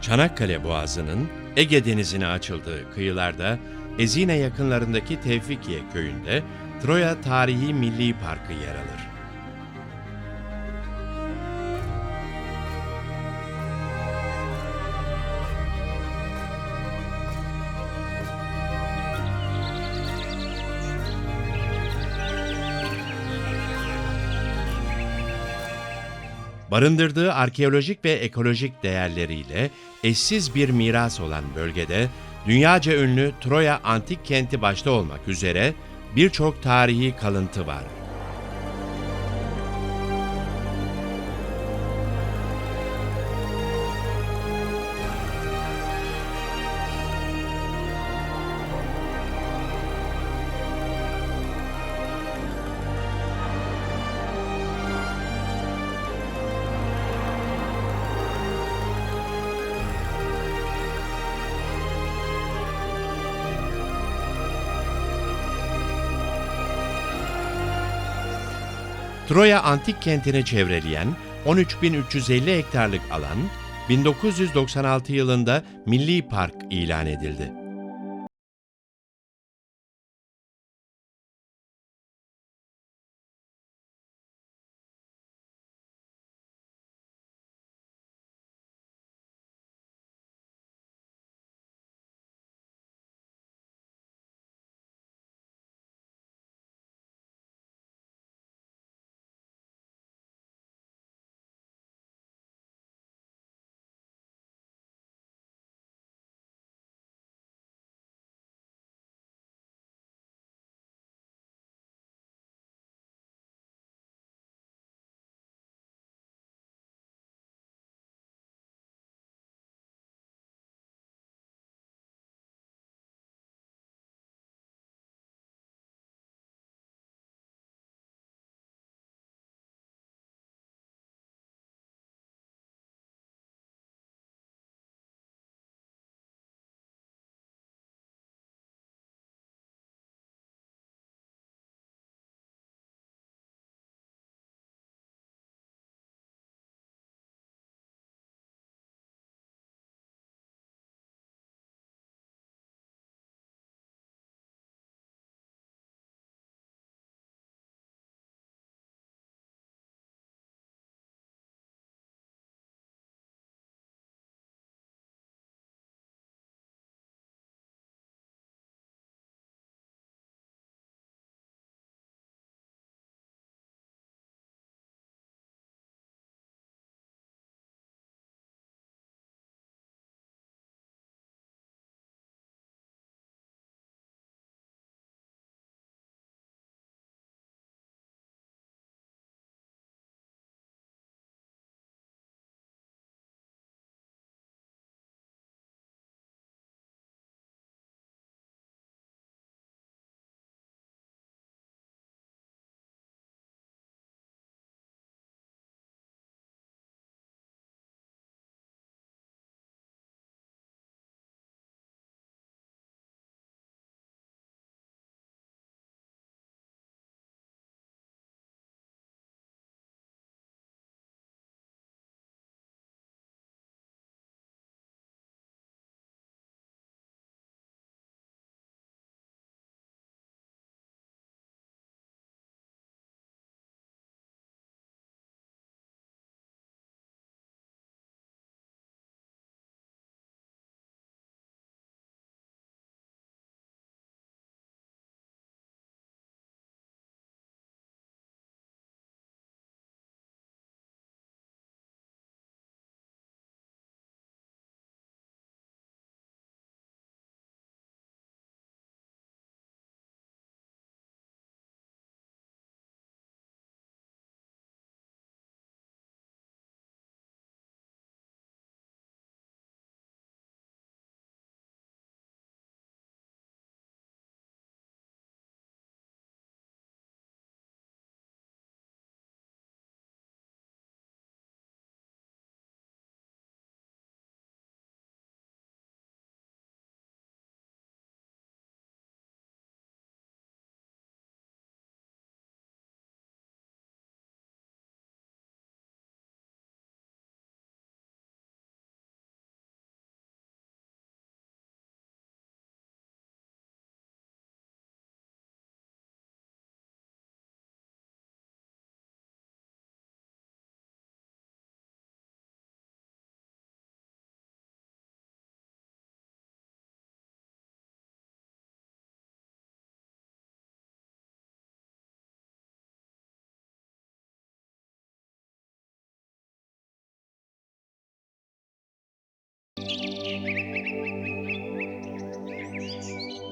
Çanakkale Boğazı'nın Ege Denizi'ne açıldığı kıyılarda Ezine yakınlarındaki Tevfikiye köyünde Troya Tarihi Milli Parkı yer alır. Barındırdığı arkeolojik ve ekolojik değerleriyle eşsiz bir miras olan bölgede dünyaca ünlü Troya antik kenti başta olmak üzere birçok tarihi kalıntı var. Troya antik kentini çevreleyen 13.350 hektarlık alan 1996 yılında Milli Park ilan edildi.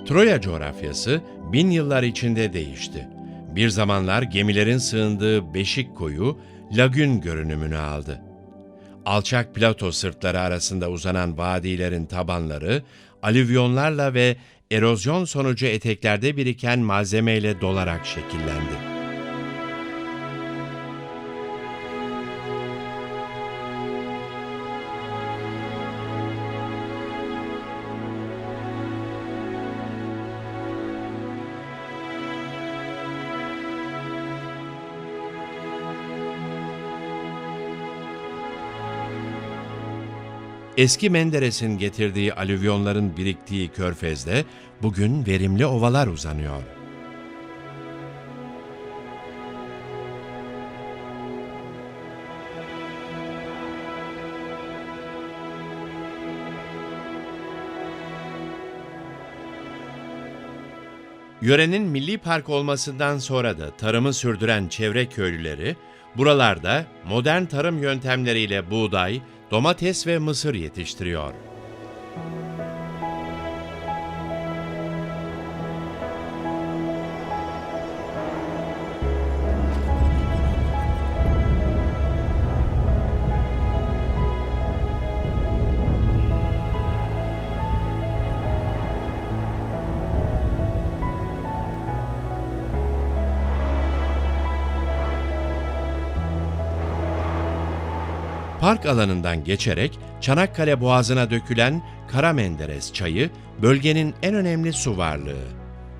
Troya coğrafyası bin yıllar içinde değişti. Bir zamanlar gemilerin sığındığı Beşik Koyu, lagün görünümünü aldı. Alçak plato sırtları arasında uzanan vadilerin tabanları, alüvyonlarla ve erozyon sonucu eteklerde biriken malzemeyle dolarak şekillendi. Eski Menderes'in getirdiği alüvyonların biriktiği körfezde bugün verimli ovalar uzanıyor. Yörenin milli park olmasından sonra da tarımı sürdüren çevre köylüleri buralarda modern tarım yöntemleriyle buğday, domates ve mısır yetiştiriyor. Park alanından geçerek Çanakkale Boğazı'na dökülen Kara Menderes çayı bölgenin en önemli su varlığı.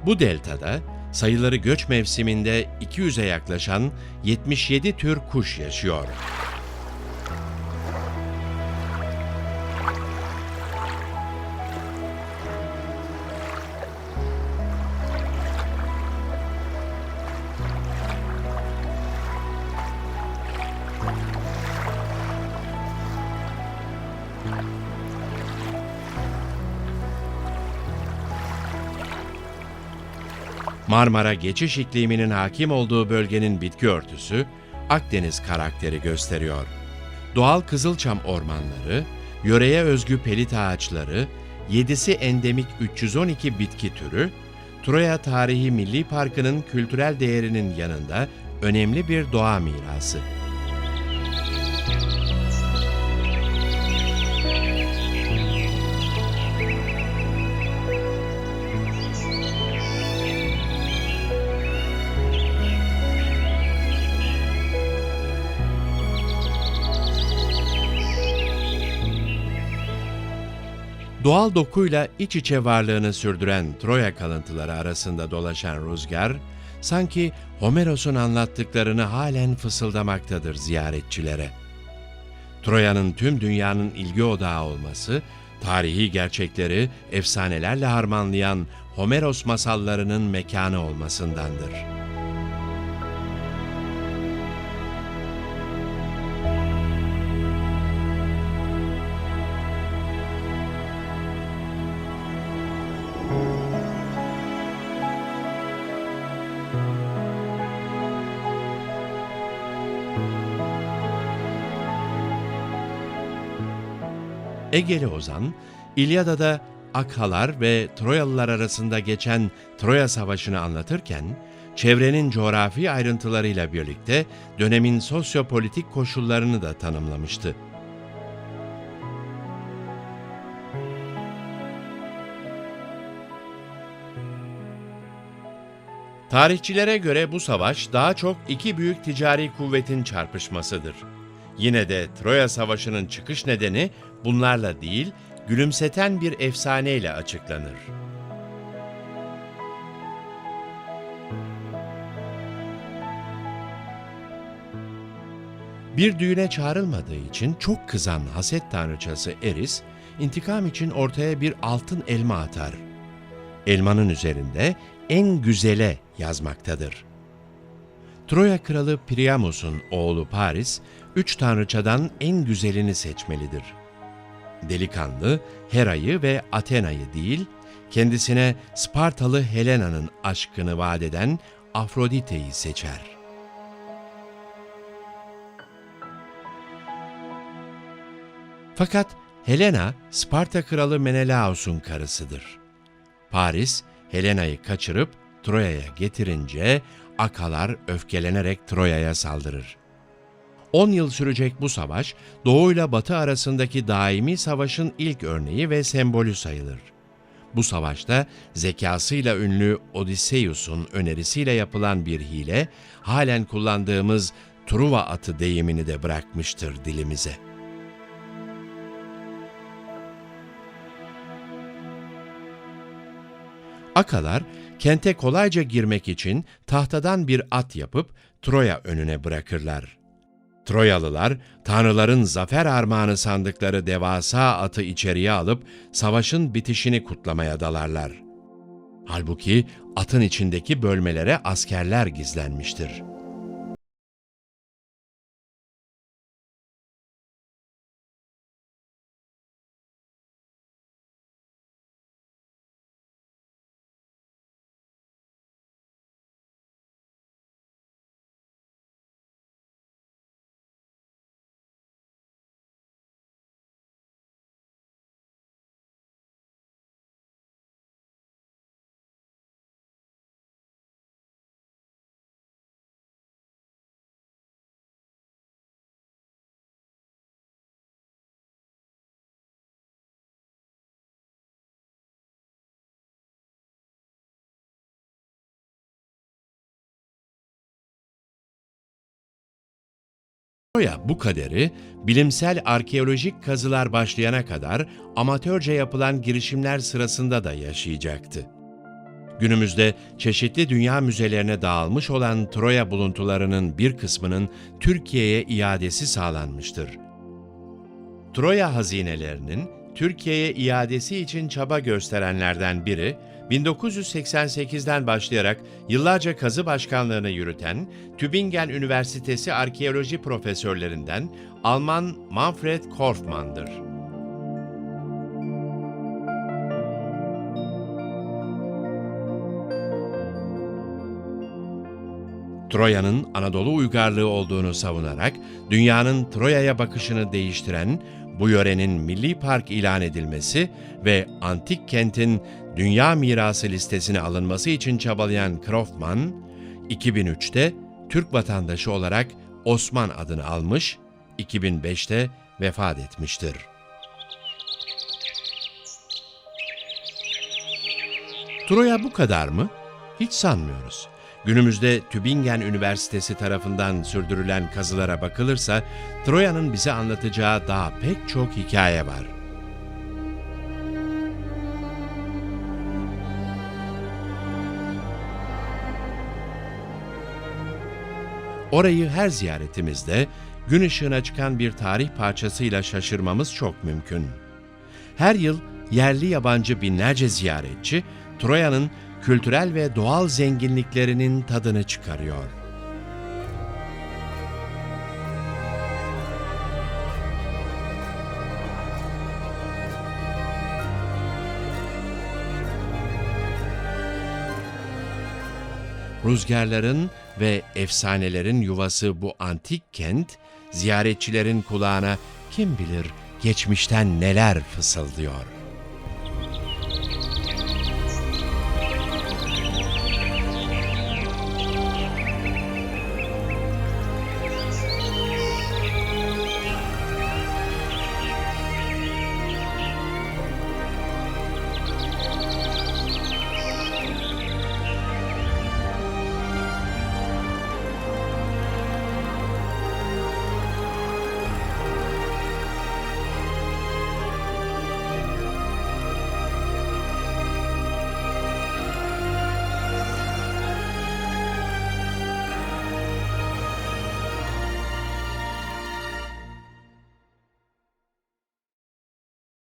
Bu deltada sayıları göç mevsiminde 200'e yaklaşan 77 tür kuş yaşıyor. Marmara geçiş ikliminin hakim olduğu bölgenin bitki örtüsü Akdeniz karakteri gösteriyor. Doğal kızılçam ormanları, yöreye özgü pelit ağaçları, 7'si endemik 312 bitki türü, Troya Tarihi Milli Parkı'nın kültürel değerinin yanında önemli bir doğa mirası. Doğal dokuyla iç içe varlığını sürdüren Troya kalıntıları arasında dolaşan rüzgar, sanki Homeros'un anlattıklarını halen fısıldamaktadır ziyaretçilere. Troya'nın tüm dünyanın ilgi odağı olması, tarihi gerçekleri efsanelerle harmanlayan Homeros masallarının mekanı olmasındandır. Egeli Ozan, İlyada'da Akhalar ve Troyalılar arasında geçen Troya Savaşı'nı anlatırken, çevrenin coğrafi ayrıntılarıyla birlikte dönemin sosyopolitik koşullarını da tanımlamıştı. Tarihçilere göre bu savaş daha çok iki büyük ticari kuvvetin çarpışmasıdır. Yine de Troya Savaşı'nın çıkış nedeni bunlarla değil, gülümseten bir efsaneyle açıklanır. Bir düğüne çağrılmadığı için çok kızan haset tanrıçası Eris, intikam için ortaya bir altın elma atar. Elmanın üzerinde en güzele yazmaktadır. Troya kralı Priamos'un oğlu Paris, üç tanrıçadan en güzelini seçmelidir. Delikanlı, Hera'yı ve Athena'yı değil, kendisine Spartalı Helena'nın aşkını vaat eden Afrodite'yi seçer. Fakat Helena, Sparta kralı Menelaos'un karısıdır. Paris, Helena'yı kaçırıp Troya'ya getirince Akalar öfkelenerek Troya'ya saldırır. 10 yıl sürecek bu savaş, Doğu ile Batı arasındaki daimi savaşın ilk örneği ve sembolü sayılır. Bu savaşta zekasıyla ünlü Odysseus'un önerisiyle yapılan bir hile, halen kullandığımız Truva atı deyimini de bırakmıştır dilimize. Akalar, kente kolayca girmek için tahtadan bir at yapıp Troya önüne bırakırlar. Troyalılar, tanrıların zafer armağanı sandıkları devasa atı içeriye alıp savaşın bitişini kutlamaya dalarlar. Halbuki atın içindeki bölmelere askerler gizlenmiştir. Troya bu kaderi bilimsel arkeolojik kazılar başlayana kadar amatörce yapılan girişimler sırasında da yaşayacaktı. Günümüzde çeşitli dünya müzelerine dağılmış olan Troya buluntularının bir kısmının Türkiye'ye iadesi sağlanmıştır. Troya hazinelerinin Türkiye'ye iadesi için çaba gösterenlerden biri, 1988'den başlayarak yıllarca kazı başkanlığını yürüten Tübingen Üniversitesi arkeoloji profesörlerinden Alman Manfred Korfmann'dır. Troya'nın Anadolu uygarlığı olduğunu savunarak dünyanın Troya'ya bakışını değiştiren bu yörenin milli park ilan edilmesi ve antik kentin dünya mirası listesine alınması için çabalayan Kaufman, 2003'te Türk vatandaşı olarak Osman adını almış, 2005'te vefat etmiştir. Troya bu kadar mı? Hiç sanmıyoruz. Günümüzde Tübingen Üniversitesi tarafından sürdürülen kazılara bakılırsa Troya'nın bize anlatacağı daha pek çok hikaye var. Orayı her ziyaretimizde gün ışığına çıkan bir tarih parçasıyla şaşırmamız çok mümkün. Her yıl yerli yabancı binlerce ziyaretçi Troya'nın kültürel ve doğal zenginliklerinin tadını çıkarıyor. Rüzgarların ve efsanelerin yuvası bu antik kent, ziyaretçilerin kulağına kim bilir geçmişten neler fısıldıyor.